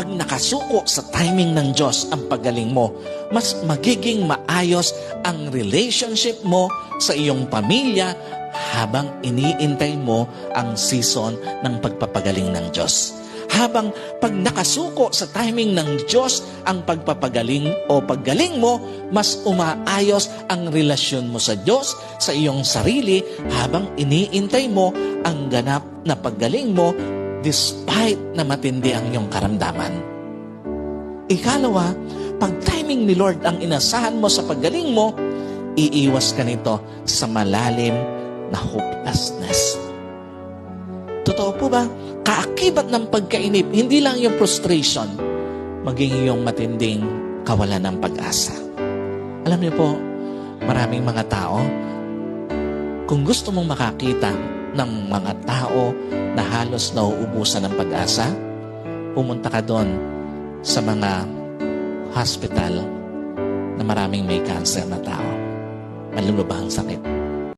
pag nakasuko sa timing ng Diyos ang paggaling mo, mas magiging maayos ang relationship mo sa iyong pamilya habang iniintay mo ang season ng pagpapagaling ng Diyos. Habang pag nakasuko sa timing ng Diyos ang pagpapagaling o paggaling mo, mas umaayos ang relasyon mo sa Diyos, sa iyong sarili, habang iniintay mo ang ganap na paggaling mo despite na matindi ang iyong karamdaman. Ikalawa, pag timing ni Lord ang inasahan mo sa paggaling mo, iiwas ka nito sa malalim na hopelessness. Totoo po ba? Kaakibat ng pagkainip, hindi lang yung frustration, maging yung matinding kawalan ng pag-asa. Alam niyo po, maraming mga tao, kung gusto mong makakita ng mga tao na halos nauubusan ng pag-asa, pumunta ka doon sa mga hospital na maraming may cancer na tao. Malulubhang sakit